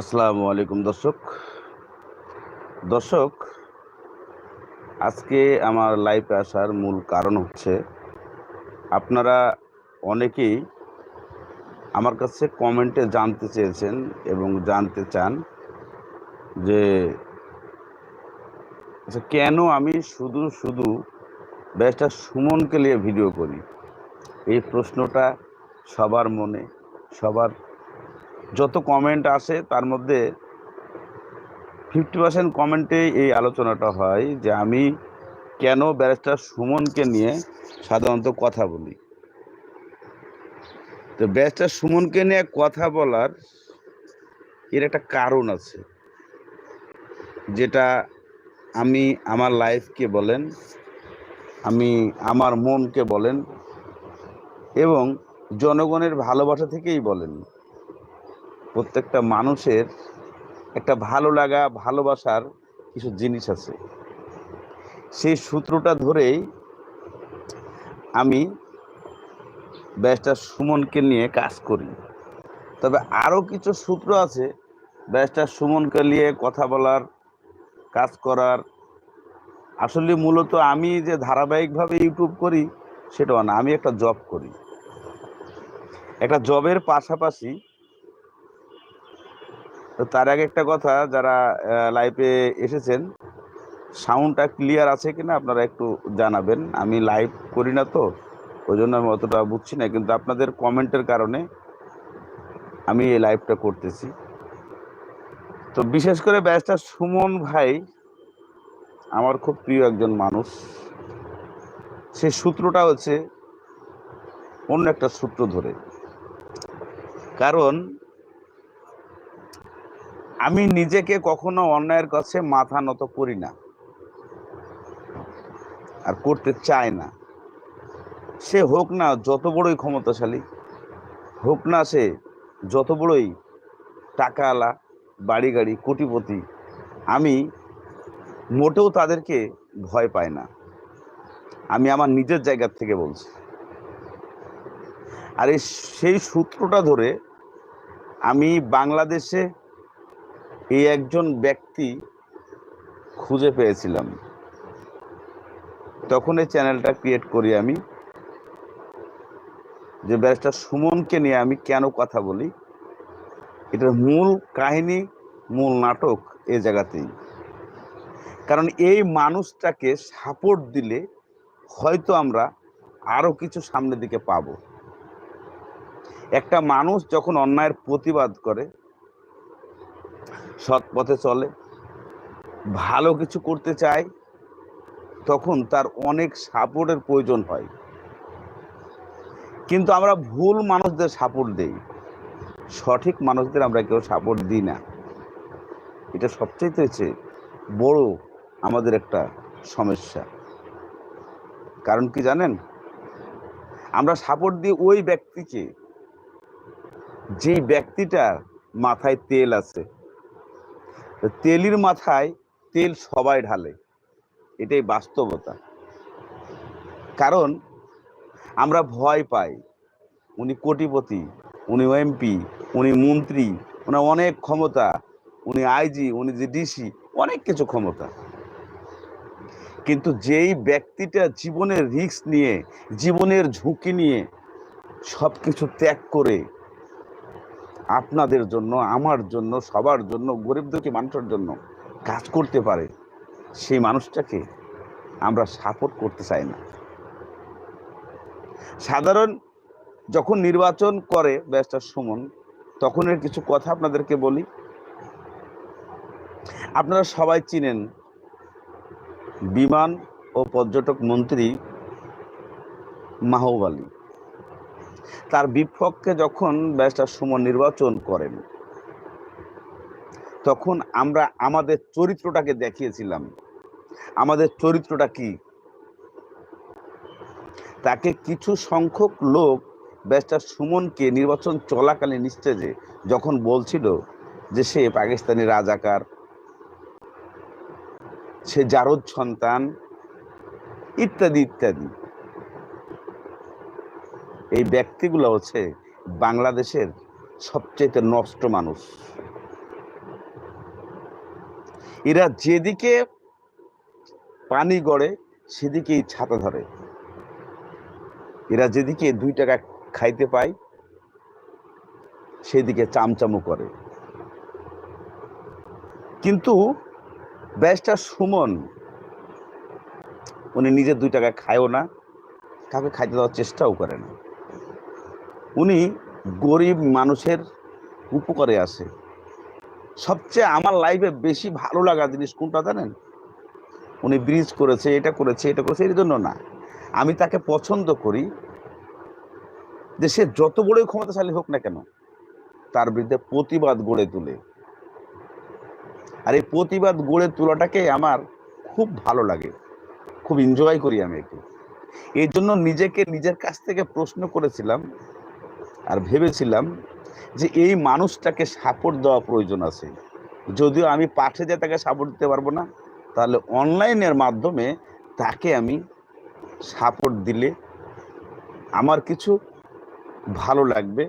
আসসালামু আলাইকুম, দর্শক। দর্শক, আজকে আমার লাইভে আসার মূল কারণ হচ্ছে, আপনারা অনেকেই আমার কাছে কমেন্টে জানতে চেয়েছেন এবং জানতে চান যে কেন আমি শুধু শুধু ব্যাসটা সুমনকে নিয়ে ভিডিও করি? এই প্রশ্নটা সবার মনে, সবার যত কমেন্ট আসে তার মধ্যে ফিফটি পার্সেন্ট কমেন্টে এই আলোচনাটা হয় যে আমি কেন ব্যারিস্টার সুমনকে নিয়ে সাধারণত কথা বলি। তো ব্যারিস্টার সুমনকে নিয়ে কথা বলার এর একটা কারণ আছে, যেটা আমি আমার লাইফকে বলেন, আমি আমার মনকে বলেন এবং জনগণের ভালোবাসা থেকেই বলেন। প্রত্যেকটা মানুষের একটা ভালো লাগা, ভালোবাসার কিছু জিনিস আছে। সেই সূত্রটা ধরেই আমি ব্যারিস্টার সুমনকে নিয়ে কাজ করি। তবে আরও কিছু সূত্র আছে ব্যারিস্টার সুমনকে নিয়ে কথা বলার, কাজ করার। আসলে মূলত আমি যে ধারাবাহিকভাবে ইউটিউব করি সেটাও না, আমি একটা জব করি। একটা জবের পাশাপাশি, তো তার আগে একটা কথা, যারা লাইভে এসেছেন সাউন্ডটা ক্লিয়ার আছে কিনা আপনারা একটু জানাবেন। আমি লাইভ করি না তো ওই জন্য আমি অতটা বুঝছি না, কিন্তু আপনাদের কমেন্টের কারণে আমি এই লাইভটা করতেছি। তো বিশেষ করে ব্যাচটা সুমন ভাই, আমার খুব প্রিয় একজন মানুষ। সেই সূত্রটা হচ্ছে, অন্য একটা সূত্র ধরে। কারণ আমি নিজেকে কখনো অন্যায়ের কাছে মাথা নত করি না। আর করতে চায় না। সে হোক না যত বড়ই ক্ষমতাশালী, হোক না সে যত বড়ই টাকাওয়ালা বাড়ি গাড়ি কোটিপতি, আমি মোটেও তাদেরকে ভয় পাই না। আমি আমার নিজের জায়গার থেকে বলছি। আর এই সেই সূত্রটা ধরে আমি বাংলাদেশে এই একজন ব্যক্তি খুঁজে পেয়েছিলাম। তখন এই চ্যানেলটা ক্রিয়েট করি আমি। যে ব্যারিস্টার সুমনকে নিয়ে আমি কেন কথা বলি? এটার মূল কাহিনী, মূল নাটক এ জায়গাতেই। কারণ এই মানুষটাকে সাপোর্ট দিলে হয়তো আমরা আরও কিছু সামনের দিকে পাব। একটা মানুষ যখন অন্যায়ের প্রতিবাদ করে সৎ পথে চলে, ভালো কিছু করতে চায়, তখন তার অনেক সাপোর্টের প্রয়োজন হয়। কিন্তু আমরা ভুল মানুষদের সাপোর্ট দেই। সঠিক মানুষদের আমরা কেউ সাপোর্ট দিই না। এটা সবচেয়ে হচ্ছে বড় আমাদের একটা সমস্যা। কারণ কি জানেন? আমরা সাপোর্ট দিই ওই ব্যক্তিকে যেই ব্যক্তিটার মাথায় তেল আছে তেলির মাথায় তেল সবাই ঢালে। এটাই বাস্তবতা। কারণ আমরা ভয় পাই। উনি কোটিপতি, উনি এমপি, উনি মন্ত্রী ওনার অনেক ক্ষমতা, উনি আইজি, উনি যে ডিসি, অনেক কিছু ক্ষমতা। কিন্তু যেই ব্যক্তিটা জীবনের রিস্ক নিয়ে, জীবনের ঝুঁকি নিয়ে সব কিছু ত্যাগ করে আপনাদের জন্য, আমার জন্য, সবার জন্য গরিব দুঃখী মানুষের জন্য কাজ করতে পারে, সেই মানুষটাকে আমরা সাপোর্ট করতে চাই না। সাধারণ যখন নির্বাচন করে ব্যারিস্টার সুমন, তখন এর কিছু কথা আপনাদেরকে বলি। আপনারা সবাই চিনেন, বিমান ও পর্যটক মন্ত্রী মাহবুব আলী। তার বিপক্ষে যখন ব্যারিস্টার সুমন নির্বাচন করেন, তখন আমরা আমাদের চরিত্রটাকে দেখিয়েছিলাম। আমাদের চরিত্রটা কি? তাকে কিছু সংখ্যক লোক ব্যারিস্টার সুমনকে নির্বাচন চলাকালীন স্টেজে যখন বলছিল যে সে পাকিস্তানি রাজাকার, সে জারদ সন্তান, ইত্যাদি ইত্যাদি। এই ব্যক্তিগুলো হচ্ছে বাংলাদেশের সবচেয়ে নষ্ট মানুষ। এরা যেদিকে পানি গড়ে, সেদিকেই ছাতা ধরে। এরা যেদিকে দুই টাকা খাইতে পায়, সেদিকে চামচামু করে। কিন্তু ব্যাসটা সুমন, উনি নিজে দুই টাকা খায়ও না, কাউকে খাইতে দেওয়ার চেষ্টাও করে না। উনি গরিব মানুষের উপকারে আসে সবচেয়ে আমার লাইফে বেশি ভালো লাগা জিনিস কোনটা জানেন? উনি ব্রিজ করেছে, এটা করেছে এটা করেছে, এর জন্য না। আমি তাকে পছন্দ করি যে সে যত বড়ই ক্ষমতাশালী হোক না কেন, তার বিরুদ্ধে প্রতিবাদ গড়ে তুলে। আর এই প্রতিবাদ গড়ে তোলাটাকে আমার খুব ভালো লাগে। খুব এনজয় করি আমি একে। এই জন্য নিজেকে নিজের কাছ থেকে প্রশ্ন করেছিলাম আর ভেবেছিলাম যে এই মানুষটাকে সাপোর্ট দেওয়া প্রয়োজন আছে। যদিও আমি পাঠে যে তাকে সাপোর্ট দিতে পারব না, তাহলে অনলাইনের মাধ্যমে তাকে আমি সাপোর্ট দিলে আমার কিছু ভালো লাগবে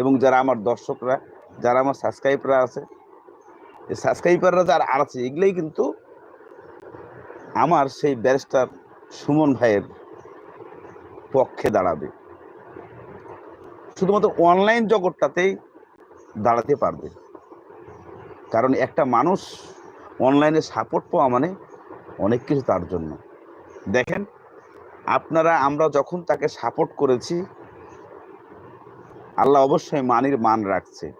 এবং যারা আমার দর্শকরা, যারা আমার সাবস্ক্রাইবাররা আছে সাবস্ক্রাইবাররা যারা আছে, এগুলোই কিন্তু আমার সেই ব্যারিস্টার সুমন ভাইয়ের পক্ষে দাঁড়াবে। শুধুমাত্র অনলাইন জগৎটাতেই দাঁড়াতে পারবে। কারণ একটা মানুষ অনলাইনে সাপোর্ট পাওয়া মানে অনেক কিছু তার জন্য। দেখেন, আপনারা, আমরা যখন তাকে সাপোর্ট করেছি, আল্লাহ অবশ্যই মানির মান রাখছে।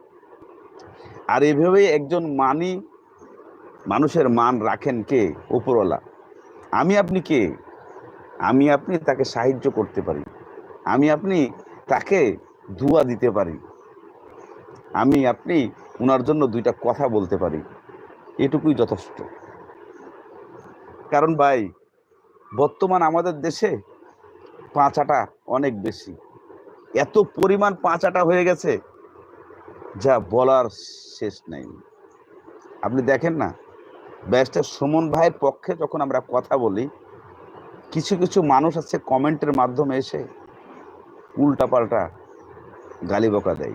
আর এভাবেই একজন মানি মানুষের মান রাখেন কে? উপরওয়ালা। আমি আপনি কে? আমি আপনি তাকে সাহায্য করতে পারি। আমি আপনি তাকে দুয়া দিতে পারি। আমি, আপনি ওনার জন্য দুইটা কথা বলতে পারি। এটুকুই যথেষ্ট। কারণ ভাই, বর্তমান আমাদের দেশে পাঁচাটা অনেক বেশি। এত পরিমাণ পাঁচাটা হয়ে গেছে, যা বলার শেষ নেই। আপনি দেখেন না, ব্যারিস্টার সুমন ভাইয়ের পক্ষে যখন আমরা কথা বলি, কিছু কিছু মানুষ আছে কমেন্টের মাধ্যমে এসে উল্টাপাল্টা গালি বকা দেয়।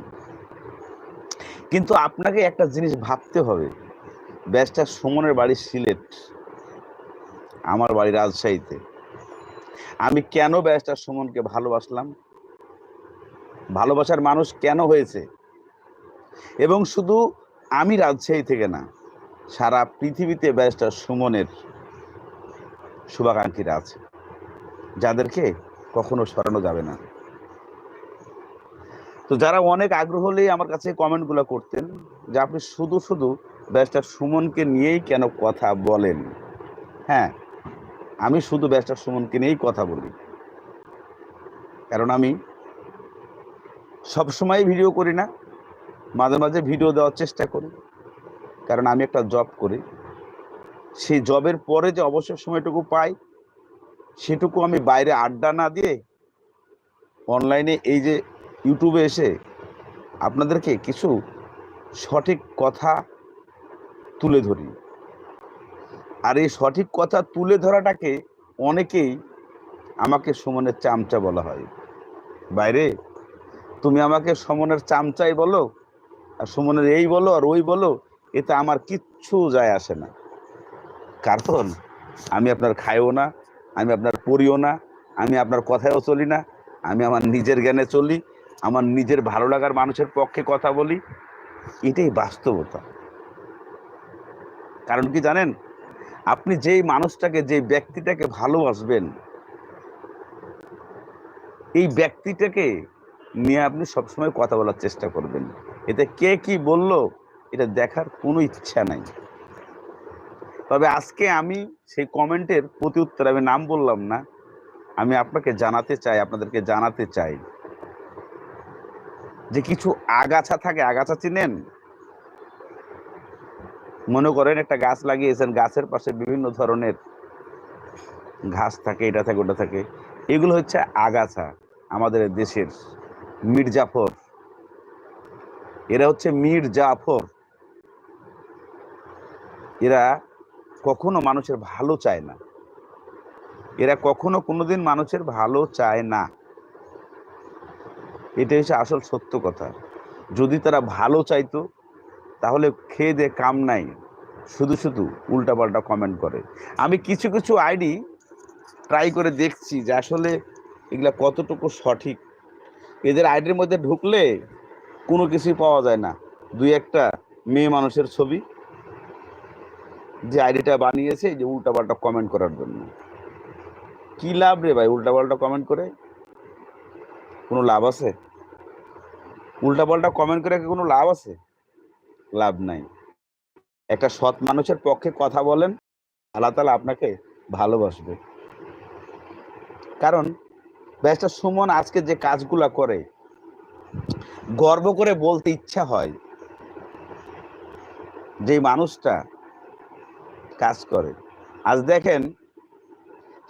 কিন্তু আপনাকে একটা জিনিস ভাবতে হবে। ব্যাসটা সুমনের বাড়ি সিলেট, আমার বাড়ি রাজশাহীতে। আমি কেন ব্যাসটা সুমনকে ভালোবাসলাম? ভালোবাসার মানুষ কেন হয়েছে? এবং শুধু আমি রাজশাহী থেকে না, সারা পৃথিবীতে ব্যারিস্টার সুমনের শুভাকাঙ্ক্ষীরা আছে। যাদেরকে কখনো সরানো যাবে না। তো যারা অনেক আগ্রহ হলেই আমার কাছে কমেন্টগুলো করতেন, যে আপনি শুধু শুধু ব্যারিস্টার সুমনকে নিয়েই কেন কথা বলেন? হ্যাঁ আমি শুধু ব্যারিস্টার সুমনকে নিয়েই কথা বলি। কারণ আমি সবসময় ভিডিও করি না, মাঝে মাঝে ভিডিও দেওয়ার চেষ্টা করি। কারণ আমি একটা জব করি। সেই জবের পরে যে অবসর সময়টুকু পাই, সেটুকু আমি বাইরে আড্ডা না দিয়ে অনলাইনে এই যে ইউটিউবে এসে আপনাদেরকে কিছু সঠিক কথা তুলে ধরি। আর এই সঠিক কথা তুলে ধরাটাকে অনেকেই আমাকে সুমনের চামচা বলা হয়। বাইরে, তুমি আমাকে সমনের চামচাই বলো, আর সুমনের এই বলো, আর ওই বলো, এতে আমার কিচ্ছু যায় আসে না। কারণ আমি আপনার খাইও না, আমি আপনার পড়িও না, আমি আপনার কথায়ও চলি না, আমি আমার নিজের জ্ঞানে চলি আমার নিজের ভালো লাগার মানুষের পক্ষে কথা বলি, এটাই বাস্তবতা। কারণ কি জানেন? আপনি যেই মানুষটাকে যে ব্যক্তিটাকে ভালোবাসবেন, এই ব্যক্তিটাকে নিয়ে আপনি সবসময় কথা বলার চেষ্টা করবেন। এতে কে কি বলল, এটা দেখার কোনো ইচ্ছা নাই। তবে আজকে আমি সেই কমেন্টের প্রতি উত্তর, আমি নাম বললাম না, আমি আপনাকে জানাতে চাই, আপনাদেরকে জানাতে চাই। যে কিছু আগাছা থাকে, আগাছা চিনেন? মনে করেন একটা গাছ লাগিয়েছেন, গাছের পাশে বিভিন্ন ধরনের ঘাস থাকে, এটা থাকে, ওটা থাকে। এগুলো হচ্ছে আগাছা আমাদের দেশের মীর জাফর এরা হচ্ছে মীর জাফর এরা কখনো মানুষের ভালো চায় না। এরা কখনো কোনোদিন মানুষের ভালো চায় না। এটা হচ্ছে আসল সত্য কথা। যদি তারা ভালো চাইতো, তাহলে খেয়ে দে কাম নাই। শুধু শুধু উল্টাপাল্টা কমেন্ট করে। আমি কিছু কিছু আইডি ট্রাই করে দেখছি যে আসলে এগুলা কতটুকু সঠিক। এদের আইডির মধ্যে ঢুকলে কোনো কিছুই পাওয়া যায় না। দুই একটা মেয়ে মানুষের ছবি, যে আইডিটা বানিয়েছে যে উল্টাপাল্টা কমেন্ট করার জন্য। কি লাভ রে ভাই উল্টাপাল্টা কমেন্ট করে? কোনো লাভ আছে? উল্টাপাল্টা কমেন্ট করে কি কোনো লাভ আছে? লাভ নাই। একটা সৎ মানুষের পক্ষে কথা বলেন, আল্লাহ তালা আপনাকে ভালোবাসবে। কারণ ব্যাসটা সুমন আজকে যে কাজগুলা করে, গর্ব করে বলতে ইচ্ছা হয় যে মানুষটা কাজ করে। আজ দেখেন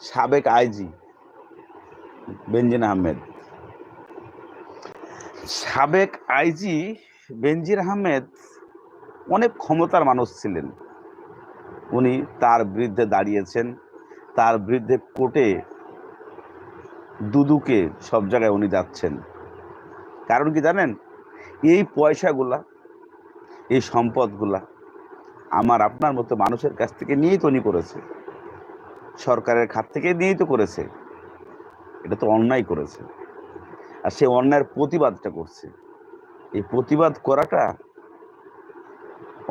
সাবেক আইজি বেঞ্জিন আহমেদ। সাবেক আইজি বেনজির আহমেদ অনেক ক্ষমতার মানুষ ছিলেন। উনি তার বিরুদ্ধে দাঁড়িয়েছেন, তার বিরুদ্ধে কোর্টে দুদুকে সব জায়গায় উনি যাচ্ছেন। কারণ কি জানেন? এই পয়সাগুলা, এই সম্পদগুলা আমার আপনার মতো মানুষের কাছ থেকে নিয়েই তো উনি করেছে। সরকারের খাত থেকে নিয়েই তো করেছে। এটা তো অন্যায় করেছে। আর সে অন্যায়ের প্রতিবাদটা করছে। এই প্রতিবাদ করাটা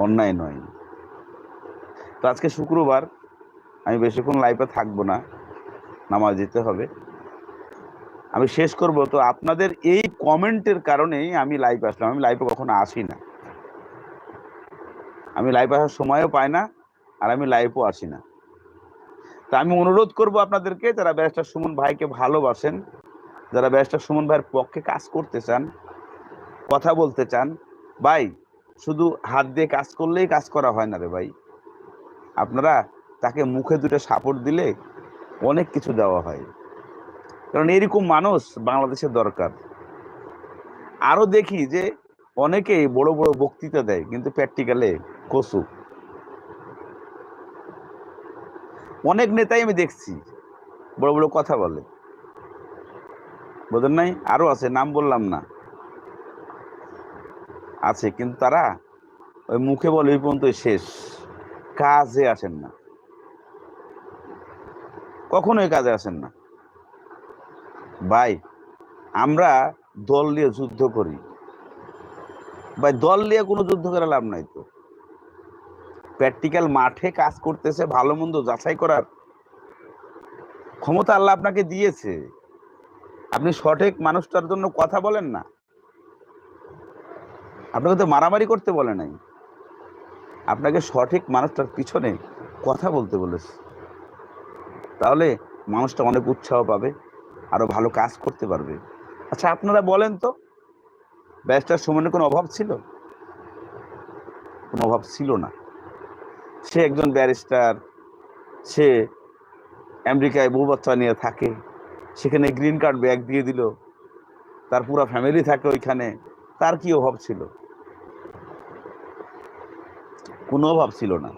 অন্যায় নয়। তো আজকে শুক্রবার, আমি বেশিক্ষণ লাইফে থাকব না, নামাজ যেতে হবে। আমি শেষ করব, তো আপনাদের এই কমেন্টের কারণেই আমি লাইভ আসলাম। আমি লাইভে কখনো আসি না। আমি লাইভ আসার সময়ও পাই না, আর আমি লাইভও আসি না। তা আমি অনুরোধ করব আপনাদেরকে, যারা ব্যারিস্টার সুমন ভাইকে ভালোবাসেন যারা ব্যারিস্টার সুমন ভাইয়ের পক্ষে কাজ করতে চান, কথা বলতে চান, ভাই, শুধু হাত দিয়ে কাজ করলেই কাজ করা হয় না রে ভাই। আপনারা তাকে মুখে দুটো সাপোর্ট দিলে অনেক কিছু দেওয়া হয়। কারণ এরকম মানুষ বাংলাদেশের দরকার। আরও দেখি যে অনেকেই বড় বড় বক্তৃতা দেয়, কিন্তু প্র্যাকটিক্যালে কসু অনেক নেতাই আমি দেখছি, বড় বড় কথা বলে। বোঝেন নাই? আরও আছে, নাম বললাম না। আছে, কিন্তু তারা ওই মুখে বলে ওই পর্যন্ত শেষ। কাজে আসেন না। কখনোই কাজে আসেন না। ভাই, আমরা দল নিয়ে যুদ্ধ করি। ভাই, দল নিয়ে কোনো যুদ্ধ করে লাভ নাই তো। প্র্যাকটিক্যাল মাঠে কাজ করতেছে, ভালো মন্দ যাচাই করার ক্ষমতা আল্লাহ আপনাকে দিয়েছে। আপনি সঠিক মানুষটার জন্য কথা বলেন না। আপনাকে তো মারামারি করতে বলে নাই। আপনাকে সঠিক মানুষটার পিছনে কথা বলতে বলেছে। তাহলে মানুষটা অনেক উৎসাহ পাবে আরও ভালো কাজ করতে পারবে। আচ্ছা আপনারা বলেন তো, ব্যারিস্টার সুমনের কোনো অভাব ছিল? কোনো অভাব ছিল না। সে একজন ব্যারিস্টার, সে আমেরিকায় বহু বাচ্চা নিয়ে থাকে। সেখানে গ্রিন কার্ড ব্যাগ দিয়ে দিল। তার পুরো ফ্যামিলি থাকে ওইখানে। তার কি অভাব ছিল? কোনো অভাব ছিল না।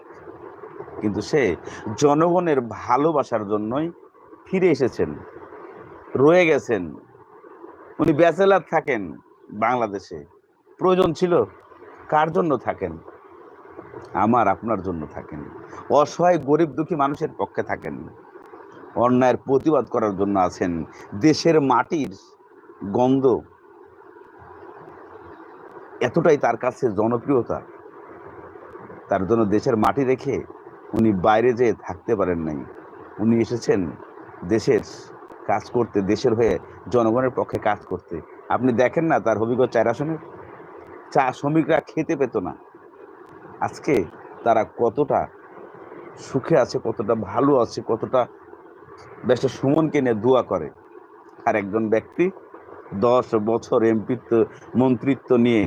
কিন্তু সে জনগণের ভালোবাসার জন্যই ফিরে এসেছেন। রয়ে গেছেন। উনি ব্যাচেলার থাকেন বাংলাদেশে। প্রয়োজন ছিল কার জন্য থাকেন? আমার, আপনার জন্য থাকেন। অসহায়, গরিব, দুঃখী মানুষের পক্ষে থাকেন। অন্যায়ের প্রতিবাদ করার জন্য আছেন। দেশের মাটির গন্ধ এতটাই তার কাছে জনপ্রিয়তা, তার জন্য দেশের মাটি রেখে উনি বাইরে যেয়ে থাকতে পারেন নাই। উনি এসেছেন দেশের কাজ করতে, দেশের হয়ে জনগণের পক্ষে কাজ করতে। আপনি দেখেন না তার হবিগঞ্জ চার আসনের? চা শ্রমিকরা খেতে পেত না। আজকে তারা কতটা সুখে আছে, কতটা ভালো আছে, কতটা বেশ সুমনকে নিয়ে দোয়া করে। আর একজন ব্যক্তি, দশ বছর এমপিত্ব, মন্ত্রিত্ব নিয়ে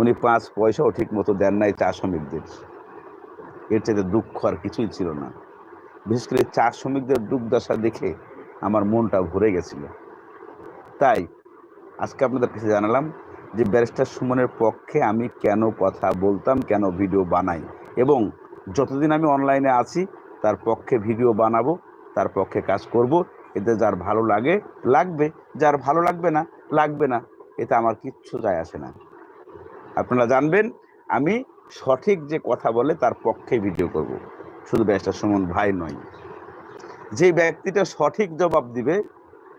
উনি পাঁচ পয়সাও ঠিক মতো দেন নাই চা শ্রমিকদের। এর চাইতে দুঃখ আর কিছুই ছিল না। বিশেষ করে চা শ্রমিকদের দুর্দশা দেখে আমার মনটা ভরে গেছিল। তাই আজকে আপনাদের কাছে জানালাম যে ব্যারিস্টার সুমনের পক্ষে আমি কেন কথা বলতাম, কেন ভিডিও বানাই এবং যতদিন আমি অনলাইনে আছি, তার পক্ষে ভিডিও বানাবো তার পক্ষে কাজ করব। এতে যার ভালো লাগে, লাগবে। যার ভালো লাগবে না লাগবে না। এতে আমার কিচ্ছু যায় আসে না। আপনারা জানবেন, আমি সঠিক যে কথা বলে তার পক্ষে ভিডিও করব। শুধু ব্যারিস্টার সুমন ভাই নয়। যে ব্যক্তিটা সঠিক জবাব দিবে,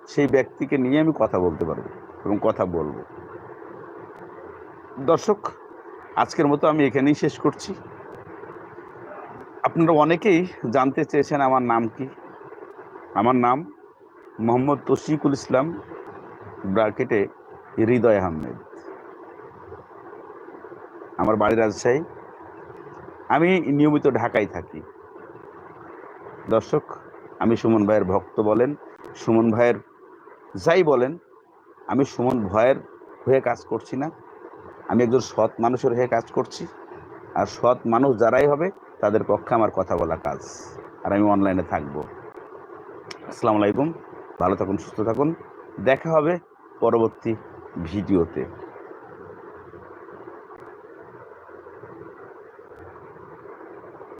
সেই ব্যক্তিকে নিয়ে আমি কথা বলতে পারব এবং কথা বলব। দর্শক, আজকের মতো আমি এখানেই শেষ করছি। আপনারা অনেকেই জানতে চেয়েছেন আমার নাম কি। আমার নাম মোহাম্মদ তশিকুল ইসলাম ব্রাকেটে হৃদয় আহমেদ। আমার বাড়ি রাজশাহী। আমি নিয়মিত ঢাকায় থাকি। দর্শক, আমি সুমন ভাইয়ের ভক্ত বলেন, সুমন ভাইয়ের যাই বলেন, আমি সুমন ভয়ের হয়ে কাজ করছি না। আমি একজন সৎ মানুষের হয়ে কাজ করছি। আর সৎ মানুষ যারাই হবে, তাদের পক্ষে আমার কথা বলা কাজ। আর আমি অনলাইনে থাকব। আসসালামু আলাইকুম। ভালো থাকুন সুস্থ থাকুন। দেখা হবে পরবর্তী ভিডিওতে।